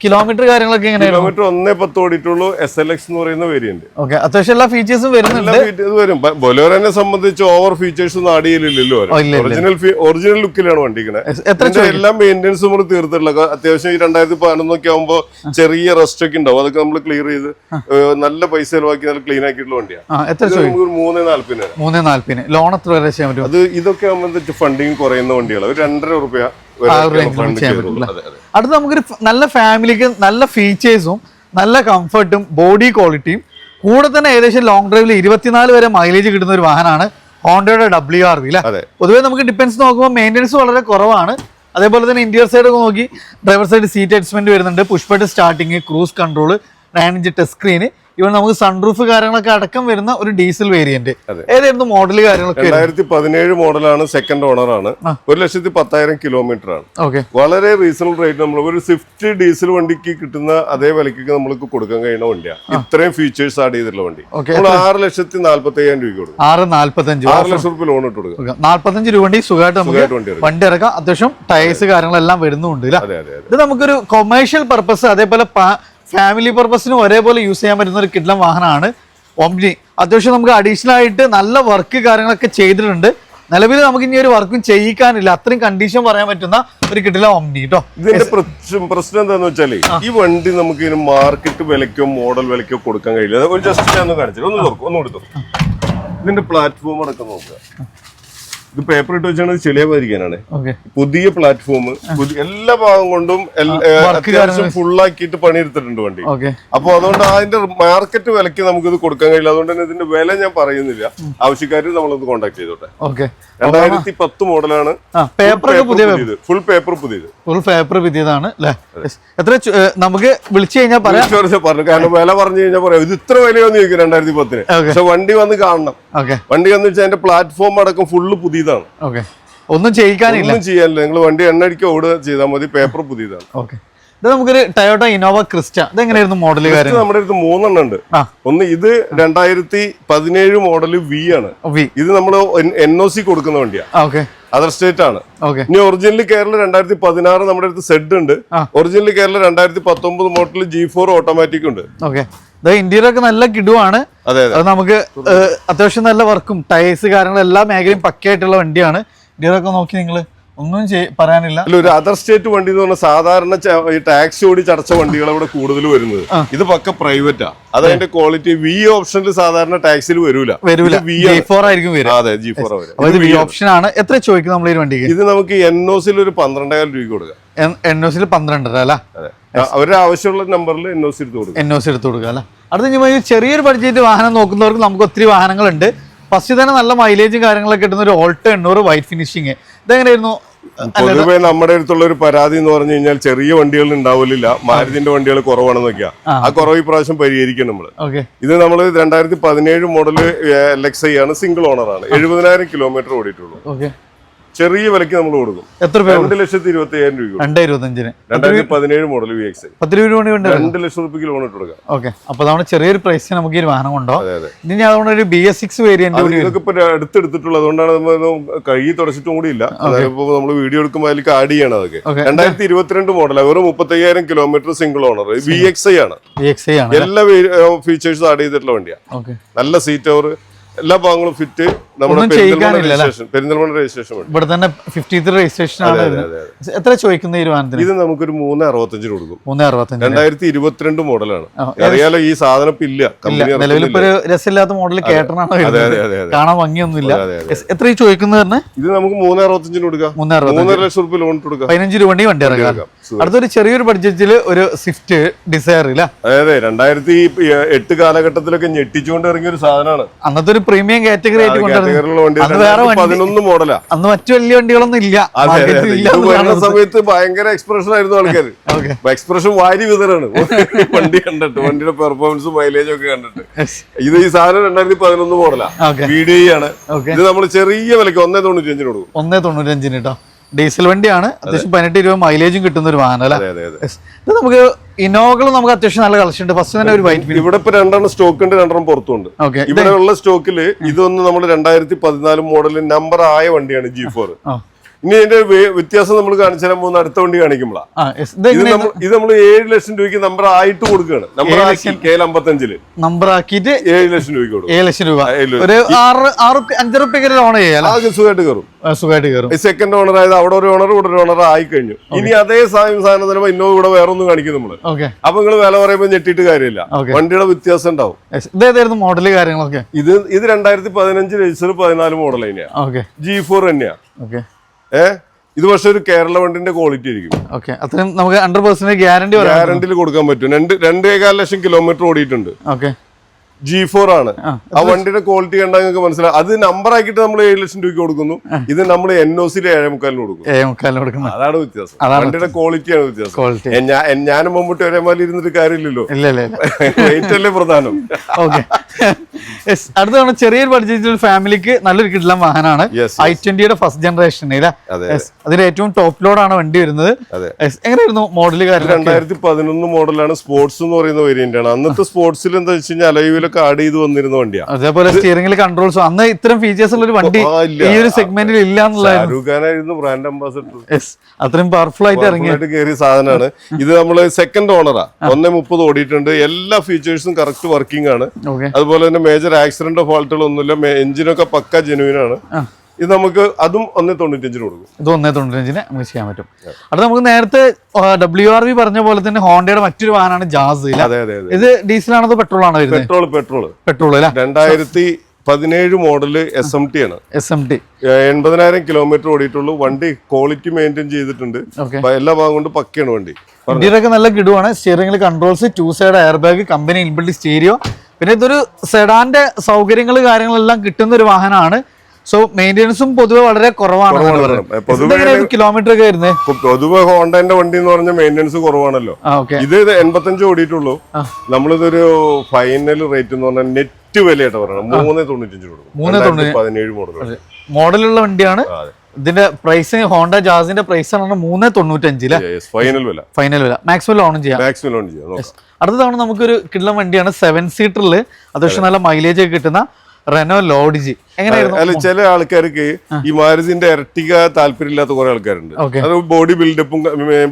കിലോമീറ്റർ കാര്യങ്ങളൊക്കെ എങ്ങനെയായിരുന്നു? കിലോമീറ്റർ ഒന്നേ പത്ത് ഓടിയിട്ടുള്ളൂ. എസ് എൽ എക്സ് എന്ന് പറയുന്ന വേരിയന്റ് ഓക്കെ അത്യാവശ്യം എല്ലാ ഫീച്ചേഴ്സും വരുന്നുണ്ട്. വരും. ബൊലോറനെ സംബന്ധിച്ച് ഓവർ ഫീച്ചേഴ്സ് ഒന്നും ഇല്ല. ഒറിജിനൽ ഒറിജിനൽ ലുക്കിലാണ് വണ്ടിക്കണേ. എല്ലാ മെയിന്റെനൻസും നമ്മൾ തീർത്തിട്ടുള്ള അത്യാവശ്യം ഈ രണ്ടായിരത്തി പതിനൊന്നൊക്കെ ആകുമ്പോൾ ചെറിയ റെസ്റ്റ് ഒക്കെ ഉണ്ടാവും. അതൊക്കെ നമ്മൾ ക്ലിയർ ചെയ്ത് നല്ല പൈസ ചെലവാക്കി നല്ല ക്ലീൻ ആക്കിയിട്ടുള്ള വണ്ടിയാണ് മൂന്ന് നാല്പതിന് ലോൺ എത്ര വരെ ചെയ്യാൻ പറ്റും? അത് ഇതൊക്കെ ആകുമ്പോൾ ഫണ്ടിങ് കുറയുന്ന വണ്ടികളാണ് ഒരു രണ്ടര റുപ്യ അടുത്ത് നമുക്കൊരു നല്ല ഫാമിലിക്ക് നല്ല ഫീച്ചേഴ്സും നല്ല കംഫർട്ടും ബോഡി ക്വാളിറ്റിയും കൂടെ തന്നെ ഏകദേശം ലോങ് ഡ്രൈവിൽ ഇരുപത്തിനാല് വരെ മൈലേജ് കിട്ടുന്ന ഒരു വാഹനമാണ് ഹോണ്ടയുടെ ഡബ്ല്യു ആർ വി അല്ലേ? പൊതുവേ നമുക്ക് ഡിപ്പെൻസ് നോക്കുമ്പോൾ മെയിന്റെനൻസ് വളരെ കുറവാണ്. അതേപോലെ തന്നെ ഇന്റീരിയർ സൈഡ് ഒക്കെ നോക്കി ഡ്രൈവർ സൈഡ് സീറ്റ് അഡ്ജസ്റ്റ്മെന്റ് വരുന്നുണ്ട് push button starting cruise control nine inch touch screen ഇവൻ നമുക്ക് സൺറൂഫ് കാര്യങ്ങളൊക്കെ അടക്കം വരുന്ന ഒരു ഡീസൽ വേരിയന്റ്. ഏതായിരുന്നു മോഡൽ കാര്യങ്ങളൊക്കെ രണ്ടായിരത്തി പതിനേഴ് മോഡലാണ് സെക്കൻഡ് ഓണർ ആണ്. ഒരു ലക്ഷത്തി പത്തായിരം കിലോമീറ്റർ ആണ്. ഓക്കെ വളരെ റീസണബിൾ റേറ്റ് നമ്മൾ ഒരു സ്വിഫ്റ്റ് ഡീസൽ വണ്ടിക്ക് കിട്ടുന്ന അതേ വിലയ്ക്ക് നമ്മൾക്ക് കൊടുക്കാൻ കഴിയുന്ന വണ്ടിയാണ്. ഇത്രയും ഫീച്ചേഴ്സ് ആഡ് ചെയ്തിട്ടുള്ള വണ്ടി. ഓക്കെ നമ്മൾ ആറ് ലക്ഷത്തി നാല്പത്തി അയ്യായിരം രൂപ കൊടുക്കും. ആറ് നാല്പത്തഞ്ച് ആറ് ലക്ഷം രൂപ ലോൺ ഇട്ട് കൊടുക്കുക നാല്പത്തഞ്ച് രൂപ വണ്ടി സുഖമായിട്ട് നമുക്ക് വണ്ടി വണ്ടി ഇറക്കാം. അത്യാവശ്യം ടയേഴ്സ് കാര്യങ്ങളെല്ലാം വരുന്നുണ്ട് ഇത് നമുക്കൊരു കൊമേഴ്ഷ്യൽ പർപ്പസ് അതേപോലെ ഫാമിലി പർപ്പസിനും ഒരേപോലെ യൂസ് ചെയ്യാൻ പറ്റുന്ന ഒരു കിഡ്ലം വാഹനമാണ് ഓംനി അത്യാവശ്യം നമുക്ക് അഡീഷണൽ ആയിട്ട് നല്ല വർക്ക് കാര്യങ്ങളൊക്കെ ചെയ്തിട്ടുണ്ട്. നിലവിൽ നമുക്ക് ഇനി ഒരു വർക്കും ചെയ്യിക്കാനില്ല. അത്രയും കണ്ടീഷൻ പറയാൻ പറ്റുന്ന ഒരു കിട്ടില്ല ഓംനി കേട്ടോ ഇതിന്റെ പ്രശ്നം പ്രശ്നം എന്താന്ന് വെച്ചാൽ ഈ വണ്ടി നമുക്ക് ഇതിന് മാർക്കറ്റ് വിലക്കോ മോഡൽ വിലക്കോ കൊടുക്കാൻ കഴിയില്ല. ഒരു ജസ്റ്റ് ഞാൻ ഒന്ന് കാണിച്ചു ഒന്ന് തുറക്കും ഒന്ന് കൊടുത്തു ഇതിന്റെ പ്ലാറ്റ്ഫോം അടക്കം നോക്കുക. ഇത് പേപ്പർ ഇട്ട് വെച്ചാണ് ചെളിയാവാതിരിക്കാനാണ് പുതിയ പ്ലാറ്റ്ഫോം എല്ലാ ഭാഗം കൊണ്ടും എൽ- ഫുൾ ആക്കിയിട്ട് അത്യാവശ്യം ഫുള്ളാക്കിയിട്ട് പണിയെടുത്തിട്ടുണ്ട് വണ്ടി. അപ്പൊ അതുകൊണ്ട് അതിന്റെ മാർക്കറ്റ് വിലക്ക് നമുക്ക് ഇത് കൊടുക്കാൻ കഴിയില്ല. അതുകൊണ്ട് തന്നെ ഇതിന്റെ വില ഞാൻ പറയുന്നില്ല. ആവശ്യക്കാർ നമ്മളൊന്ന് കോൺടാക്ട് ചെയ്തോട്ടെ. ഓക്കെ രണ്ടായിരത്തി പത്ത് മോഡലാണ് പേപ്പർ പുതിയ ഫുൾ പേപ്പർ പുതിയത്. ഫുൾ പേപ്പർ പുതിയതാണ് എത്ര നമുക്ക് വിളിച്ചു കഴിഞ്ഞാൽ പറയാം. പറഞ്ഞ്. കാരണം വില പറഞ്ഞു കഴിഞ്ഞാൽ പറയാം. ഇത് ഇത്ര വിലയോന്ന് ചോദിക്കും രണ്ടായിരത്തി പത്തിന്. പക്ഷെ വണ്ടി വന്ന് കാണണം. വണ്ടി വന്ന് വെച്ചാൽ അതിന്റെ പ്ലാറ്റ്ഫോം അടക്കം ഫുള്ള് പുതിയതാണ്. ഓക്കെ. ഒന്നും ചെയ്യിക്കാനില്ല. ഒന്നും ചെയ്യാനില്ല. നിങ്ങൾ വണ്ടി എണ്ണ അടിക്ക ഓടുക ചെയ്താൽ മതി. പേപ്പർ പുതിയതാണ്. ഓക്കെ. ഇത് നമുക്കൊരു ടയോട്ട ഇന്നോവ ക്രിസ്റ്റ ഇതെങ്ങനെയായിരുന്നു മോഡൽ നമ്മുടെ അടുത്ത് മൂന്നെണ്ണം ഉണ്ട്. ഒന്ന് ഇത് രണ്ടായിരത്തി പതിനേഴ് മോഡൽ വി ആണ്. ഇത് നമ്മൾ എൻ ഒ സി കൊടുക്കുന്ന വണ്ടിയാണ് ഓക്കെ. അതർ സ്റ്റേറ്റ് ആണ്. ഇനി ഒറിജിനൽ കേരള രണ്ടായിരത്തി പതിനാറ് നമ്മുടെ അടുത്ത് സെഡ് ഉണ്ട്. ഒറിജിനലി ഒറിജിനൽ കേരള രണ്ടായിരത്തി പത്തൊമ്പത് മോഡൽ ജി ഫോർ ഓട്ടോമാറ്റിക് ഉണ്ട്. ഇന്റീരിയർ ഒക്കെ നല്ല കിടുവാണ്. അതെ നമുക്ക് അത്യാവശ്യം നല്ല വർക്കും ടയേഴ്സ് കാര്യങ്ങളും എല്ലാ മേഖലയും പക്കയായിട്ടുള്ള വണ്ടിയാണ്. ഇന്റീരിയർ ഒക്കെ നോക്കി നിങ്ങൾ ഒന്നും പറയാനില്ല. അല്ല ഒരു അതർ സ്റ്റേറ്റ് വണ്ടി എന്ന് പറഞ്ഞാൽ സാധാരണ ഈ ടാക്സി ഓടി ചടച്ച വണ്ടികൾ ഇവിടെ കൂടുതൽ വരുന്നത്. ഇത് പക്ക പ്രൈവറ്റാ അത് അതിന്റെ ക്വാളിറ്റി വി ഓപ്ഷനിൽ സാധാരണ ടാക്സിൽ വരൂല. വരൂല. ജി. ഫോർ ആയിരിക്കും അതെ ജി ഫോർ വി ഓപ്ഷൻ ആണ്. എത്ര ചോദിക്കും നമ്മൾ ഈ വണ്ടിക്ക്? ഇത് നമുക്ക് എൻഒസിൽ ഒരു പന്ത്രണ്ടായിരം രൂപ കൊടുക്കാം. എൻഒസിൽ പന്ത്രണ്ടര അല്ല? അതെ. അവരുടെ ആവശ്യമുള്ള നമ്പറിൽ എൻ ഒ സി എടുത്ത് കൊടുക്കുക എൻ ഒ സി എടുത്ത് കൊടുക്കുക അല്ല? അടുത്ത ഇനി ഈ ചെറിയൊരു ബഡ്ജറ്റ് വാഹനം നോക്കുന്നവർക്ക് നമുക്ക് ഒത്തിരി വാഹനങ്ങളുണ്ട്. ഫസ്റ്റ് തന്നെ നല്ല മൈലേജും കാര്യങ്ങളൊക്കെ കിട്ടുന്ന ഒരു ഓൾട്ടോ എണ്ണൂറ് വൈറ്റ് ഫിനിഷിങ് ഇതെങ്ങനെയായിരുന്നു? പൊതുവെ നമ്മുടെ അടുത്തുള്ള ഒരു പരാതി എന്ന് പറഞ്ഞു കഴിഞ്ഞാൽ ചെറിയ വണ്ടികൾ ഉണ്ടാവില്ല മാരുതിന്റെ വണ്ടികൾ കുറവാണെന്നൊക്കെയാ. ആ. കുറവ് പ്രാവശ്യം പരിഹരിക്കണം നമ്മൾ. ഇത് നമ്മൾ രണ്ടായിരത്തി പതിനേഴ് മോഡൽ എൽ എക്സ് ഐ ആണ്. സിംഗിൾ ഓണർ ആണ്. എഴുപതിനായിരം കിലോമീറ്റർ ഓടിയിട്ടുള്ളൂ. ചെറിയ വിലക്ക് നമ്മൾ കൊടുക്കും. എത്ര രണ്ട് ലക്ഷത്തി ഇരുപത്തി അയ്യായിരം രൂപ. ഇരുപത്തഞ്ചിന് രണ്ടായിരത്തി പതിനേഴ് മോഡൽ വി എക്സ് പത്ത് രൂപ ഉണ്ട് രണ്ട് ലക്ഷം റുപ്യക്ക് ലോൺ ഇട്ട് കൊടുക്കാം. ഓക്കെ. അപ്പൊ നമ്മുടെ ചെറിയൊരു പ്രൈസിന് നമുക്ക് ഈ വാഹനം ഉണ്ടോ ഇനി അതുകൊണ്ട് ഒരു ബി എസ് സിക്സ് വേരിയന്റ് ഇതൊക്കെ ഇപ്പൊ അടുത്തെടുത്തിട്ടുള്ളത് അതുകൊണ്ടാണ് നമ്മൾ കഴുകി തുടച്ചിട്ടും കൂടി ഇല്ല. അതായത് നമ്മൾ വീഡിയോ എടുക്കുമ്പോൾ അതിലേക്ക് ആഡ് ചെയ്യണം അതൊക്കെ. രണ്ടായിരത്തി ഇരുപത്തിരണ്ട് മോഡൽ വെറും മുപ്പത്തയ്യായിരം kilometre single owner V X I ആണ്. എല്ലാ ഫീച്ചേഴ്സും ആഡ് ചെയ്തിട്ടുള്ള വണ്ടിയാണ് നല്ല സീറ്റ് ഓവർ എല്ലാ ഭാഗങ്ങളും ഫിറ്റ് നമ്മുടെ പെരിന്തൽമണ്ണ രജിസ്ട്രേഷൻ ഇവിടെ തന്നെ ഫിഫ്റ്റി രജിസ്ട്രേഷൻ ആണ്. എത്ര ചോദിക്കുന്ന തീരുമാനത്തിന് ഇത് നമുക്കൊരു മൂന്ന് അറുപത്തഞ്ചിന് കൊടുക്കും. മൂന്ന് അറുപത്തഞ്ച്. രണ്ടായിരത്തി ഇരുപത്തിരണ്ട് മോഡലാണ് അറിയാലോ ഈ സാധനം ഇപ്പൊ ഇല്ല നിലവിൽ ഇപ്പൊ ഒരു രസമില്ലാത്ത മോഡൽ അതെ കാണാൻ ഭംഗിയൊന്നുമില്ല. എത്ര ഈ ചോദിക്കുന്നത് തന്നെ ഇത് നമുക്ക് മൂന്ന് അറുപത്തഞ്ചിന് കൊടുക്കാം. മൂന്ന് മൂന്നര ലക്ഷം രൂപ ലോൺ കൊടുക്കാം. പതിനഞ്ച് രൂപ വണ്ടി വണ്ടി ഇറങ്ങാം അടുത്തൊരു ചെറിയൊരു ബഡ്ജറ്റിൽ ഒരു സ്വിഫ്റ്റ് ഡിസയർ ഇല്ല? അതെ അതെ. രണ്ടായിരത്തി എട്ട് കാലഘട്ടത്തിലൊക്കെ ഞെട്ടിച്ചുകൊണ്ട് ഇറങ്ങിയ ഒരു സാധനമാണ്. അന്നത്തെ ഒരു പ്രീമിയം കാറ്റഗറി ആയിട്ട് കൊണ്ടുവരുന്നത്. പതിനൊന്ന് മോഡലാ അന്ന് മറ്റു വലിയ വണ്ടികളൊന്നും ഇല്ല. വരുന്ന സമയത്ത് ഭയങ്കര എക്സ്പ്രഷൻ ആയിരുന്നു ആൾക്കാർ എക്സ്പ്രഷൻ വാരി വിതറാണ് വണ്ടി കണ്ടിട്ട് വണ്ടിയുടെ പെർഫോമൻസ് മൈലേജ് ഒക്കെ കണ്ടിട്ട്. ഇത് ഈ സാധനം രണ്ടായിരത്തി പതിനൊന്ന് മോഡലാ വീഡിയോ ആണ്. ഇത് നമ്മൾ ചെറിയ വിലക്ക് ഒന്നേ തൊണ്ണൂറ്റി അഞ്ചിന് കൊടുക്കും. ഒന്നേ തൊണ്ണൂറ്റഞ്ചിന് കേട്ടോ ഡീസൽ വണ്ടിയാണ്. അത്യാവശ്യം പതിനെട്ട് രൂപ മൈലേജും കിട്ടുന്ന ഒരു വാഹനം അല്ലേ? ഇത് നമുക്ക് ഇന്നോവകൾ നമുക്ക് അത്യാവശ്യം നല്ല കളക്ഷൻ ഉണ്ട്. ഫസ്റ്റ് തന്നെ ഒരു വൈറ്റ് ഇവിടെ ഇപ്പൊ രണ്ടെണ്ണം സ്റ്റോക്ക് ഉണ്ട് രണ്ടെണ്ണം പുറത്തുണ്ട് ഓക്കെ ഇവിടെ ഉള്ള സ്റ്റോക്കിൽ ഇതൊന്ന് നമ്മൾ രണ്ടായിരത്തി പതിനാല് മോഡൽ നമ്പർ ആയ വണ്ടിയാണ് ജി ഫോർ ഇനി ഇതിന്റെ വ്യത്യാസം നമ്മൾ കാണിച്ചു തരാൻ പോകുന്ന അടുത്ത വണ്ടി കാണിക്കുമ്പോഴാണ് ഇത് നമ്മൾ ഏഴ് ലക്ഷം രൂപയ്ക്ക് നമ്പർ ആയിട്ട് കൊടുക്കുകയാണ് നമ്പർ ആക്കി കെ എൽ അമ്പത്തഞ്ചിൽ. നമ്പർ ആക്കിയിട്ട് ഏഴ് ലക്ഷം രൂപയ്ക്ക് കൊടുക്കും. ഏഴ് ലക്ഷം രൂപ. ഒരു ആറ് ആറ് ലോൺ സുഖമായിട്ട് കയറും. സുഖമായിട്ട് കയറും. സെക്കൻഡ് ഓണർ ആയത് അവിടെ ഒരു ഓണർ ഇവിടെ ഒരു ഓണർ ആയി കഴിഞ്ഞു. ഇനി അതേ സാധനം സാധനം തന്നെ ഇന്നോ ഇവിടെ വേറെ ഒന്നും കാണിക്കും നമ്മൾ അപ്പൊ നിങ്ങൾ വില പറയുമ്പോൾ ഞെട്ടിയിട്ട് കാര്യമില്ല. വണ്ടിയുടെ വ്യത്യാസം ഉണ്ടാവും. ഇതേതായിരുന്നു മോഡൽ കാര്യങ്ങളൊക്കെ. ഇത് ഇത് രണ്ടായിരത്തി പതിനഞ്ച് രജിസ്റ്റർ പതിനാല് മോഡൽ തന്നെയാ. ഓക്കെ. ജി ഫോർ തന്നെയാ. ഓക്കെ ഏ? ഇത് പക്ഷെ ഒരു കേരള വണ്ടിന്റെ ക്വാളിറ്റി ആയിരിക്കും. ഓക്കെ അത്രയും നമുക്ക് ഹൺഡ്രഡ് പെർസെന്റ് ഗ്യാരണ്ടി ഗ്യാരണ്ടിയിൽ കൊടുക്കാൻ പറ്റും. രണ്ട് രണ്ടേകാൽ ലക്ഷം കിലോമീറ്റർ ഓടിയിട്ടുണ്ട്. ഓക്കെ ജി ഫോർ ആണ്. ആ. വണ്ടിയുടെ ക്വാളിറ്റി കണ്ടാൽ നിങ്ങൾക്ക് മനസ്സിലാവും അത് നമ്പർ ആക്കിയിട്ട് നമ്മൾ ഏഴ് ലക്ഷം രൂപയ്ക്ക് കൊടുക്കുന്നു. ഇത് നമ്മൾ എൻ ഒ സിയിൽ ഏഴേ മുക്കാലിന് കൊടുക്കും അതാണ് വ്യത്യാസം. വണ്ടിയുടെ ക്വാളിറ്റിയാണ് വ്യത്യാസം. ക്വാളിറ്റി ആണ് വ്യത്യാസം. എ- ഞാനും മമ്മൂട്ടി ഒരേമാതിരി ഇരുന്നിട്ട് കാര്യമില്ലല്ലോ. ഏറ്റവും റേറ്റ് അല്ലേ പ്രധാനം. ഓക്കെ അടുത്ത തവണ ചെറിയൊരു ബഡ്ജറ്റിൽ ഫാമിലിക്ക് നല്ലൊരു കിടലം വാഹനമാണ്. ഐ ട്വന്റിയുടെ ഫസ്റ്റ് ജനറേഷൻ അതെ അതിന്റെ ഏറ്റവും ടോപ്പ് ലോഡാണ് വണ്ടി വരുന്നത്. അതെ. എങ്ങനെയായിരുന്നു കാര്യം രണ്ടായിരത്തി പതിനൊന്ന് മോഡലാണ് സ്പോർട്സ് എന്ന് പറയുന്ന വേരിയന്റ് ആണ്. അന്നത്തെ സ്പോർട്സിൽ എന്താ വെച്ച് കഴിഞ്ഞാൽ അലൈവിലൊക്കെ ആഡ് ചെയ്ത് വന്നിരുന്ന വണ്ടിയാണ് അതേപോലെ സ്റ്റിയറിംഗിൽ കൺട്രോൾസ് അന്ന് ഇത്തരം ഫീച്ചേഴ്സ് ഉള്ള ഒരു വണ്ടി ഈ ഒരു സെഗ്മെന്റിൽ ഇല്ല എന്നുള്ളതായിരുന്നു. ബ്രാൻഡ് അംബാസഡർ അത്രയും പവർഫുൾ ആയിട്ട് ഇറങ്ങി കയറിയ സാധനമാണ്. ഇത് നമ്മൾ സെക്കൻഡ് ഓണറാ ഒന്നേ മുപ്പത് ഓടിയിട്ടുണ്ട്. എല്ലാ ഫീച്ചേഴ്സും കറക്റ്റ് വർക്കിംഗ് ആണ്. ഓക്കെ അതുപോലെ തന്നെ മേജർ ആക്സിഡന്റോ ഫാൾട്ടുകളോ ഒന്നുമില്ല എഞ്ചിനൊക്കെ പക്ക ജെനുവിൻ ആണ് ഇത് നമുക്ക് അതും ഒന്നേ തൊണ്ണൂറ്റഞ്ചിന് കൊടുക്കും. ഇത് ഒന്നേ തൊണ്ണൂറ്റഞ്ചിന് നമുക്ക് ചെയ്യാൻ പറ്റും. അത് നമുക്ക് നേരത്തെ ഡബ്ല്യു ആർ വി പറഞ്ഞ പോലെ തന്നെ ഹോണ്ടയുടെ മറ്റൊരു വാഹനമാണ് ജാസ് ഇത് ഡീസലാണോ അതോ പെട്രോൾ ആണോ പെട്രോൾ പെട്രോൾ പെട്രോൾ അല്ല? രണ്ടായിരത്തി പതിനേഴ് മോഡൽ എസ് എം ടി ആണ്. എസ് എം ടി എൺപതിനായിരം കിലോമീറ്റർ ഓടിയിട്ടുള്ളൂ. വണ്ടി ക്വാളിറ്റി മെയിന്റെയിൻ ചെയ്തിട്ടുണ്ട്. എല്ലാ ഭാഗം കൊണ്ട് പക്കയാണ് വണ്ടി. ഇന്ത്യയിലൊക്കെ നല്ല കിടുവാണ്. സ്റ്റിയറിംഗിൽ controls two side air bag company inbuilt stereo പിന്നെ ഇതൊരു സെഡാന്റെ സൗകര്യങ്ങൾ കാര്യങ്ങളെല്ലാം കിട്ടുന്ന ഒരു വാഹനമാണ്. സോ മെയിന്റെനൻസും പൊതുവെ വളരെ കുറവാണ്. കിലോമീറ്റർ ഒക്കെ വരുന്നത് പൊതുവെ ഹോണ്ടന്റെ വണ്ടി എന്ന് പറഞ്ഞാൽ മെയിന്റെനൻസ് കുറവാണല്ലോ ഇത് എൺപത്തഞ്ച് ഓടിയിട്ടുള്ളൂ. നമ്മളിതൊരു ഫൈനൽ റേറ്റ് എന്ന് പറഞ്ഞാൽ നെറ്റ് വിലയായിട്ട് പറയണം മൂന്ന് തൊണ്ണൂറ്റഞ്ച് കൊടുക്കും. മൂന്ന് തൊണ്ണൂറ്റി പതിനേഴ് മോഡൽ മോഡലുള്ള വണ്ടിയാണ്. ഇതിന്റെ പ്രൈസ് ഹോണ്ട ജാസിന്റെ പ്രൈസ് ആണ് മൂന്ന് തൊണ്ണൂറ്റഞ്ചിൽ. ഫൈനൽ വില. ഫൈനൽ വില. മാക്സിമം ലോണും ചെയ്യാം. മാക്സിമം ലോൺ ചെയ്യാം. അടുത്തതാണ് നമുക്കൊരു കിട്ടുന്ന വണ്ടിയാണ് സെവൻ സീറ്ററിൽ അത്യാവശ്യം നല്ല മൈലേജ് ഒക്കെ കിട്ടുന്ന റെനോ ലോഡ്ജ് അല്ല ചില ആൾക്കാർക്ക് ഈ മാരുതിന്റെ ഇരട്ടിക താല്പര്യമില്ലാത്ത കുറെ ആൾക്കാരുണ്ട്. അത് ബോഡി ബിൽഡപ്പും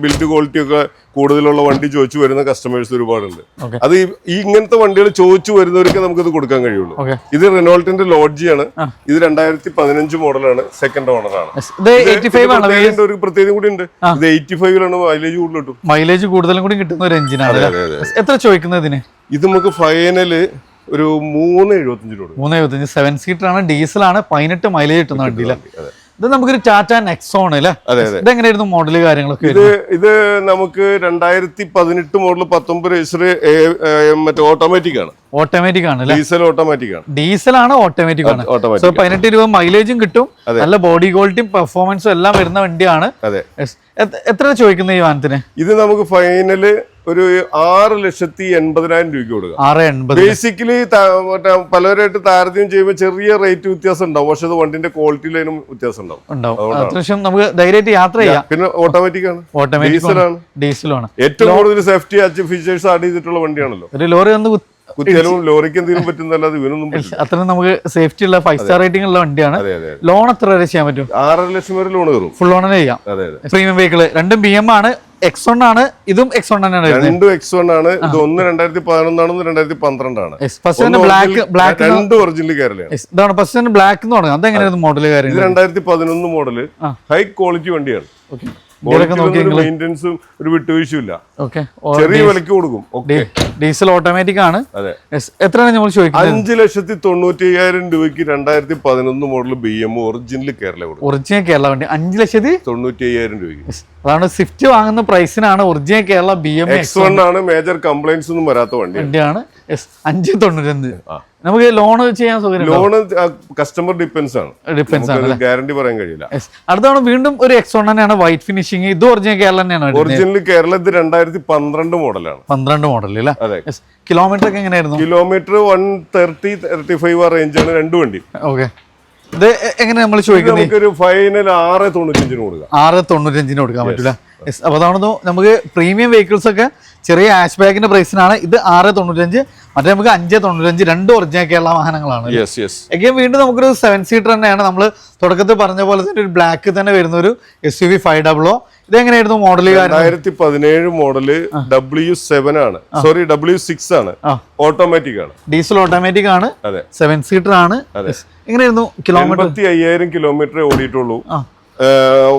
ബിൽഡ് ക്വാളിറ്റി ഒക്കെ കൂടുതലുള്ള വണ്ടി ചോദിച്ചു വരുന്ന കസ്റ്റമേഴ്സ് ഒരുപാടുണ്ട്. അത് ഈ- ഇങ്ങനത്തെ വണ്ടികൾ ചോദിച്ചു വരുന്നവർക്ക് നമുക്ക് ഇത് കൊടുക്കാൻ കഴിയുള്ളൂ. ഇത് റെനോൾട്ടിന്റെ ലോഡ്ജി ആണ്. ഇത് രണ്ടായിരത്തി പതിനഞ്ച് മോഡലാണ് സെക്കൻഡ് ഓണറാണ് ഒരു പ്രത്യേകത കൂടി ഉണ്ട്. ഇത് എയ്റ്റി ഫൈവിലാണ് മൈലേജ് കൂടുതൽ കിട്ടും. മൈലേജ് കൂടുതലും കൂടി കിട്ടുന്ന ഒരു എഞ്ചിനാണ്. എത്ര ചോദിക്കുന്നത് ഇതിന്? ഇത് നമുക്ക് ഫൈനൽ ഒരു മൂന്ന് എഴുപത്തഞ്ചിന് കൊടുക്കും. മൂന്ന് എഴുപത്തഞ്ച് സെവൻ സീറ്റർ ആണ്. ഡീസലാണ് പതിനെട്ട് മൈലേജ് കിട്ടുന്ന വണ്ടിയില്ല അതെ. ഇത് നമുക്കൊരു ടാറ്റ നെക്സോൺ അല്ലേ? അതെ, ഇത് എങ്ങനെയായിരുന്നു മോഡൽ കാര്യങ്ങളൊക്കെ ഇത് ഇത് നമുക്ക് രണ്ടായിരത്തി പതിനെട്ട് മോഡൽ പത്തൊമ്പത് രജിസ്റ്റർ മറ്റേ ഓട്ടോമാറ്റിക് ആണ്. ഓട്ടോമാറ്റിക് ആണ് ഡീസൽ ഓട്ടോമാറ്റിക് ആണ്. ഡീസൽ ആണ് ഓട്ടോമാറ്റിക് ആണ്. സോ ഓട്ടോമാറ്റിക് പതിനെട്ട് രൂപ മൈലേജും കിട്ടും. നല്ല ബോഡി ക്വാളിറ്റിയും പെർഫോമൻസും എല്ലാം വരുന്ന വണ്ടിയാണ്. അതെ. എത്ര- എത്ര ചോദിക്കുന്നത് ഈ വാഹനത്തിന്? ഇത് നമുക്ക് ഫൈനൽ ഒരു ആറ് ലക്ഷത്തി എൺപതിനായിരം രൂപയ്ക്ക് കൊടുക്കാം. ആറ് എൺപത് ബേസിക്കലി മറ്റേ പലവരായിട്ട് താരതമ്യം ചെയ്യുമ്പോൾ ചെറിയ റേറ്റ് വ്യത്യാസം ഉണ്ടാവും. പക്ഷെ അത് വണ്ടിന്റെ ക്വാളിറ്റിയിലും വ്യത്യാസം ഉണ്ടാവും. അത്യാവശ്യം നമുക്ക് ധൈര്യമായിട്ട് യാത്ര ചെയ്യാം. പിന്നെ ഓട്ടോമാറ്റിക് ആണ്. ഓട്ടോമാറ്റിക് ഡീസലാണ് ഡീസലാണ് ഏറ്റവും കൂടുതൽ സേഫ്റ്റി ഫീച്ചേഴ്സ് ആഡ് ചെയ്തിട്ടുള്ള വണ്ടിയാണല്ലോ. ഒരു ലോറി ഒന്ന് കുത്തിയാലും ലോറിക്ക് എന്തെങ്കിലും പറ്റുന്നല്ലാതെ ഇവനൊന്നും അത്രയും നമുക്ക് സേഫ്റ്റി ഉള്ള ഫൈവ് സ്റ്റാർ റേറ്റിംഗ് ഉള്ള വണ്ടിയാണ്. ലോൺ എത്ര വരെ ചെയ്യാൻ പറ്റും? ആറര ലക്ഷം വരെ ലോൺ കയറും. ഫുൾ ലോണിനെ ചെയ്യാം. പ്രീമിയം വെഹിക്കിൾ രണ്ടും ബി എം ആണ്. എക്സ് വൺ ആണ് ഇതും എക്സ് വൺ തന്നെയാണ് രണ്ടും എക്സ് വൺ ആണ് ഇത് ഒന്ന് രണ്ടായിരത്തി പതിനൊന്നാണ് രണ്ടായിരത്തി പന്ത്രണ്ടാണ് ബ്ലാക്ക് ബ്ലാക്ക് രണ്ട് ഒറിജിനൽ കേരളയാണ് ഇതാണ് ഫസ്റ്റ് തന്നെ ബ്ലാക്ക് എന്ന് പറയുന്നത് അതെങ്ങനെയായിരുന്നു മോഡൽ ഇത് കാര്യങ്ങൾ രണ്ടായിരത്തി പതിനൊന്ന് മോഡൽ ഹൈ ക്വാളിറ്റി വണ്ടിയാണ്. ഓക്കെ മെയിന്റെനൻസും ഒരു വിട്ടുവീഴ്ചയില്ല ഓക്കെ. ചെറിയ വിലക്ക് കൊടുക്കും. ഓക്കെ. ഡീസൽ ഓട്ടോമാറ്റിക് ആണ്. എത്രയാണ് നമ്മൾ ചോദിക്കുന്നത്? അഞ്ച് ലക്ഷത്തി തൊണ്ണൂറ്റി അയ്യായിരം രൂപയ്ക്ക് രണ്ടായിരത്തി പതിനൊന്ന് model B M original Kerala കൊടുക്കും. ഒറിജിനൽ കേരള വണ്ടി. അഞ്ച് ലക്ഷത്തി? തൊണ്ണൂറ്റി അയ്യായിരം രൂപയ്ക്ക് അതാണ് സ്വിഫ്റ്റ് വാങ്ങുന്ന പ്രൈസിനാണ് original Kerala B M X one ആണ് മേജർ കംപ്ലൈൻസ് ഒന്നും വരാത്ത വണ്ടി. വണ്ടിയാണ്. അഞ്ച് തൊണ്ണൂറ്റഞ്ച് ആ. നമുക്ക് ലോൺ ചെയ്യാൻ സൗകര്യം ലോണ് കസ്റ്റമർ ഡിപ്പെൻസ് ആണ്. ഡിപ്പെൻസ് ആണ് ഗ്യാരണ്ടി പറയാൻ കഴിയില്ല. അടുത്താണ് വീണ്ടും ഒരു എക്സോൺ തന്നെയാണ് വൈറ്റ് ഫിനിഷിംഗ് ഇത് ഒറിജിനൽ കേരള തന്നെയാണ് ഒറിജിനൽ കേരള ഇത് രണ്ടായിരത്തി പന്ത്രണ്ട് മോഡലാണ് പന്ത്രണ്ട് മോഡൽ അല്ലേ? അതെ. കിലോമീറ്റർ ഒക്കെ എങ്ങനെയായിരുന്നു? Kilometre one thirty thirty five ആ റേഞ്ചാണ് രണ്ട് വണ്ടി. ഓക്കെ ഇത് എങ്ങനെ നമ്മൾ ചോദിക്കുന്നത്? നമുക്കൊരു ഫൈനൽ ആറ് തൊണ്ണൂറ്റഞ്ചിന് കൊടുക്കാം. ആറ് തൊണ്ണൂറ്റഞ്ചിന് കൊടുക്കാൻ പറ്റില്ല അപ്പോൾ അതാണ് നമുക്ക് പ്രീമിയം വെഹിക്കിൾസ് ഒക്കെ ചെറിയ ആഷ് ബാഗിന്റെ പ്രൈസിനാണ് ഇത് ആറ് തൊണ്ണൂറ്റഞ്ച് മറ്റേ നമുക്ക് അഞ്ച് തൊണ്ണൂറ്റഞ്ച് രണ്ട് ഒറിജിനൽ കേരള വാഹനങ്ങളാണ്. Again വീണ്ടും നമുക്കൊരു സെവൻ സീറ്റർ തന്നെയാണ്. നമ്മൾ തുടക്കത്തിൽ പറഞ്ഞ പോലെ തന്നെ ഒരു ബ്ലാക്ക് തന്നെ വരുന്ന ഒരു എസ് യു വി ഫൈവ് ഡബിളോ ഇതെങ്ങനെയായിരുന്നു മോഡൽ രണ്ടായിരത്തി പതിനേഴ് മോഡൽ ഡബ്ല്യു സെവൻ ആണ്. സോറി ഡബ്ല്യു സിക്സ് ആണ്. ഓട്ടോമാറ്റിക് ആണ്. ഡീസൽ ഓട്ടോമാറ്റിക് ആണ്. സെവൻ സീറ്റർ ആണ്. എങ്ങനെയായിരുന്നു? കിലോമീറ്റർ അയ്യായിരം കിലോമീറ്റർ ഓടിയിട്ടുള്ളൂ.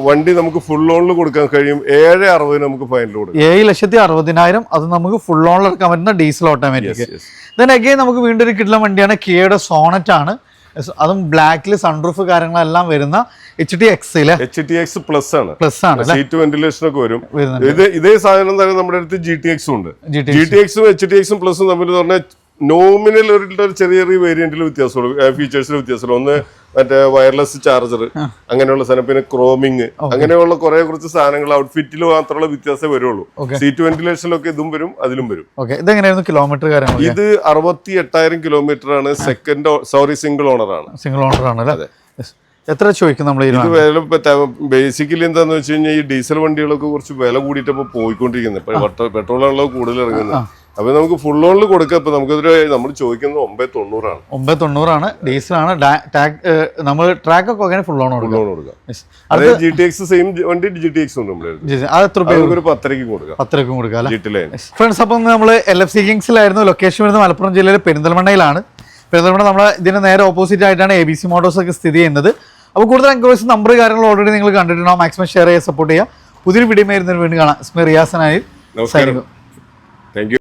വണ്ടി നമുക്ക് ഫുൾ ലോണിൽ കൊടുക്കാൻ കഴിയും. ഏഴ് അറുപതിന് നമുക്ക് ഫൈനൽ കൊടുക്കാം. ഏഴ് ലക്ഷത്തി അറുപതിനായിരം അത് നമുക്ക് ഫുൾ ഓണിൽ എടുക്കാൻ പറ്റുന്ന ഡീസൽ ഓട്ടോമാറ്റിക് ദൻ അഗൈൻ നമുക്ക് വീണ്ടും ഒരു കിട്ടുന്ന വണ്ടിയാണ് കിയയുടെ സോണറ്റ് ആണ്. അതും ബ്ലാക്കിൽ സൺറൂഫ് കാര്യങ്ങളെല്ലാം വരുന്ന H T X H T X plus ആണ്. പ്ലസ് ആണ് സീറ്റ് വെന്റിലേഷൻ ഒക്കെ വരും. ഇത് ഇതേ സാധനം തന്നെ നമ്മുടെ അടുത്ത് ജി ടി എക്സും ഉണ്ട്. ജി ടി എക്സും എച്ച് ടി എക്സും പ്ലസും തമ്മിൽ പറഞ്ഞാൽ നോമിനൽ ഒരു ചെറിയ ചെറിയ വേരിയന്റിൽ വ്യത്യാസമുള്ളൂ. ഫീച്ചേഴ്സിൽ വ്യത്യാസമുള്ളൂ. ഒന്ന് മറ്റേ വയർലെസ് ചാർജർ അങ്ങനെയുള്ള സാധനം. പിന്നെ ക്രോമിങ് അങ്ങനെയുള്ള കുറെ കുറച്ച് സാധനങ്ങൾ ഔട്ട്ഫിറ്റിൽ മാത്രമുള്ള വ്യത്യാസമേ വരുള്ളൂ. സീറ്റ് വെന്റിലേഷനിലൊക്കെ ഇതും വരും അതിലും വരും. ഇതെങ്ങനെയായിരുന്നു കിലോമീറ്റർ ഇത് അറുപത്തി എട്ടായിരം കിലോമീറ്റർ ആണ് സെക്കൻഡ് സോറി സിംഗിൾ ഓണർ ആണ്. സിംഗിൾ ഓണർ ആണ് അല്ലേ? എത്ര ചോദിക്കും നമ്മൾ ഇത് വില ബേസിക്കലി എന്താന്ന് വെച്ച് കഴിഞ്ഞാൽ ഈ ഡീസൽ വണ്ടികളൊക്കെ കുറച്ച് വില കൂടിയിട്ടപ്പോ പോയിക്കൊണ്ടിരിക്കുന്നത് പെട്രോൾ പെട്രോളാണല്ലോ കൂടുതൽ ഇറങ്ങുന്നത്. അപ്പൊ നമുക്ക് ഫുൾ ഓണിൽ കൊടുക്കാം. ഇപ്പൊ നമുക്ക് നമ്മൾ ചോദിക്കുന്നത് ഒമ്പത് തൊണ്ണൂറാണ്. ഒമ്പത് തൊണ്ണൂറാണ്. ഡീസലാണ്. നമ്മൾ ട്രാക്ക് ഒക്കെ അങ്ങനെ ഫുൾ ഓൺ ഫുൾ ഓൺ കൊടുക്കാം. ജി ടി എക്സ് സെയിം വണ്ടി ജി ടി എക്സ് ഉണ്ട് നമ്മുടെ കൊടുക്കാം. കൊടുക്കാം ഫ്രണ്ട്സ് അപ്പം നമ്മൾ എൽ എഫ് സി കിങ്സിലായിരുന്നു ലൊക്കേഷൻ വരുന്നത് മലപ്പുറം ജില്ലയിലെ പെരിന്തൽമണ്ണയിലാണ്. പെരിന്തൽമണ്ണ നമ്മളെ ഇതിന് നേരെ ഓപ്പോസിറ്റ് ആയിട്ടാണ് എ ബി സി മോട്ടോഴ്സ് ഒക്കെ സ്ഥിതി ചെയ്യുന്നത്. അപ്പോൾ കൂടുതൽ എൻക്വയറീസ് നമ്പർ കാര്യങ്ങൾ ഓൾറെഡി നിങ്ങൾ കണ്ടിട്ടുണ്ടോ മാക്സിമം ഷെയർ ചെയ്യുക സപ്പോർട്ട് ചെയ്യുക പുതിയൊരു വീഡിയോ വരുന്നതിന് വേണ്ടി കാണാം. ഇസ്മി റിയാസനായി താങ്ക് യു